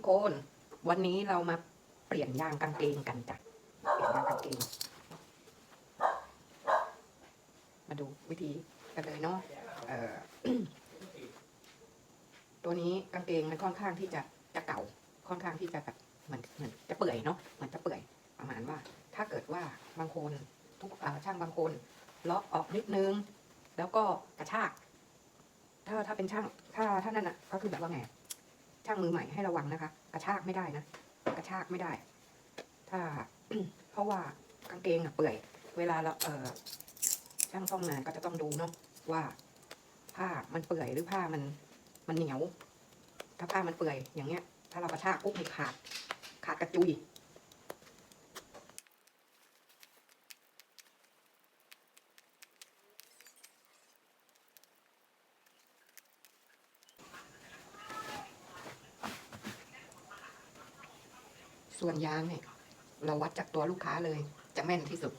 กคน วันนี้เรามาเปลี่ยนยางกางเกงกันจ้ะ เปลี่ยนยางกางเกง มาดูวิธีกันเลยเนาะตัวนี้กางเกงมันค่อนข้างที่จะจะเก่า ค่อนข้างที่จะแบบเหมือนเหมือนจะเปื่อยเนาะ เหมือนจะเปื่อยประมาณว่า ถ้าเกิดว่าบางคนทุกช่างบางคนเลาะออกนิดนึง แล้วก็กระชาก ถ้าถ้าเป็นช่าง ถ้าถ้านั่นอะ ก็คือแบบว่าไง ช่างมือใหม่ให้ระวังนะคะ กระชากไม่ได้นะ กระชากไม่ได้ ถ้า เพราะว่ากางเกงอะเปื่อย เวลาเราเออช่างซ่อมงานก็จะต้องดูเนาะว่าผ้ามันเปื่อยหรือผ้ามันมันเหนียว ถ้าผ้ามันเปื่อยอย่างเงี้ย ถ้าเรากระชากปุ๊บมันขาด ขาดกระจุย ส่วนยางเนี่ย เราวัดจากตัวลูกค้าเลย จะแม่นที่สุด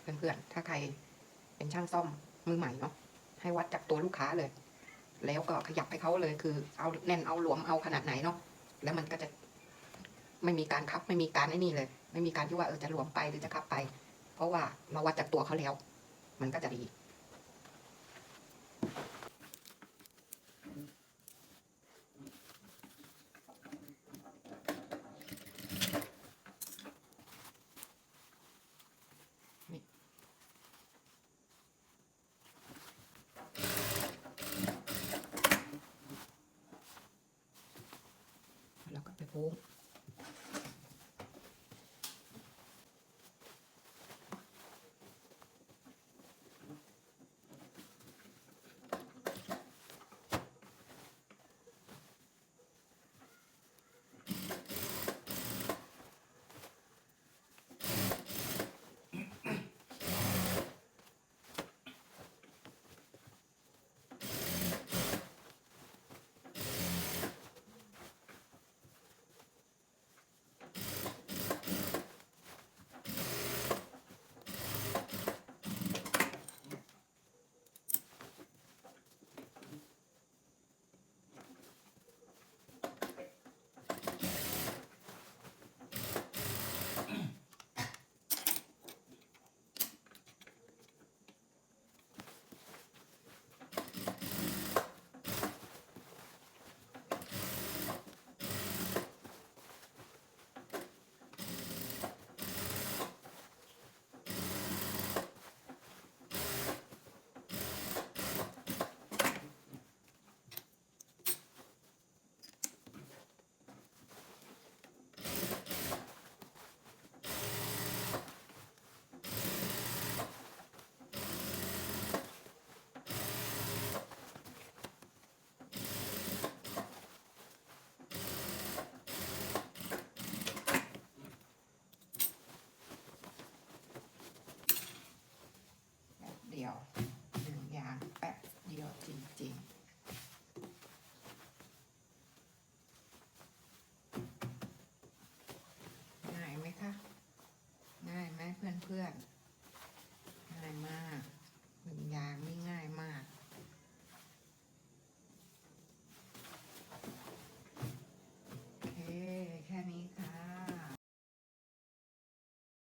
เพื่อนๆ ถ้าใครเป็นช่างซ่อมมือใหม่เนาะให้วัดจากตัวลูกค้าเลย แล้วก็ขยับให้เขาเลยคือ เอาแน่นเอาหลวมเอาขนาดไหนเนาะแล้วมันก็จะไม่มีการคับ ไม่มีการไอ้นี่เลย ไม่มีการที่ว่าเออจะหลวมไปหรือจะคับไป เพราะว่าเราวัดจากตัวเขาแล้ว มันก็จะดี Oh.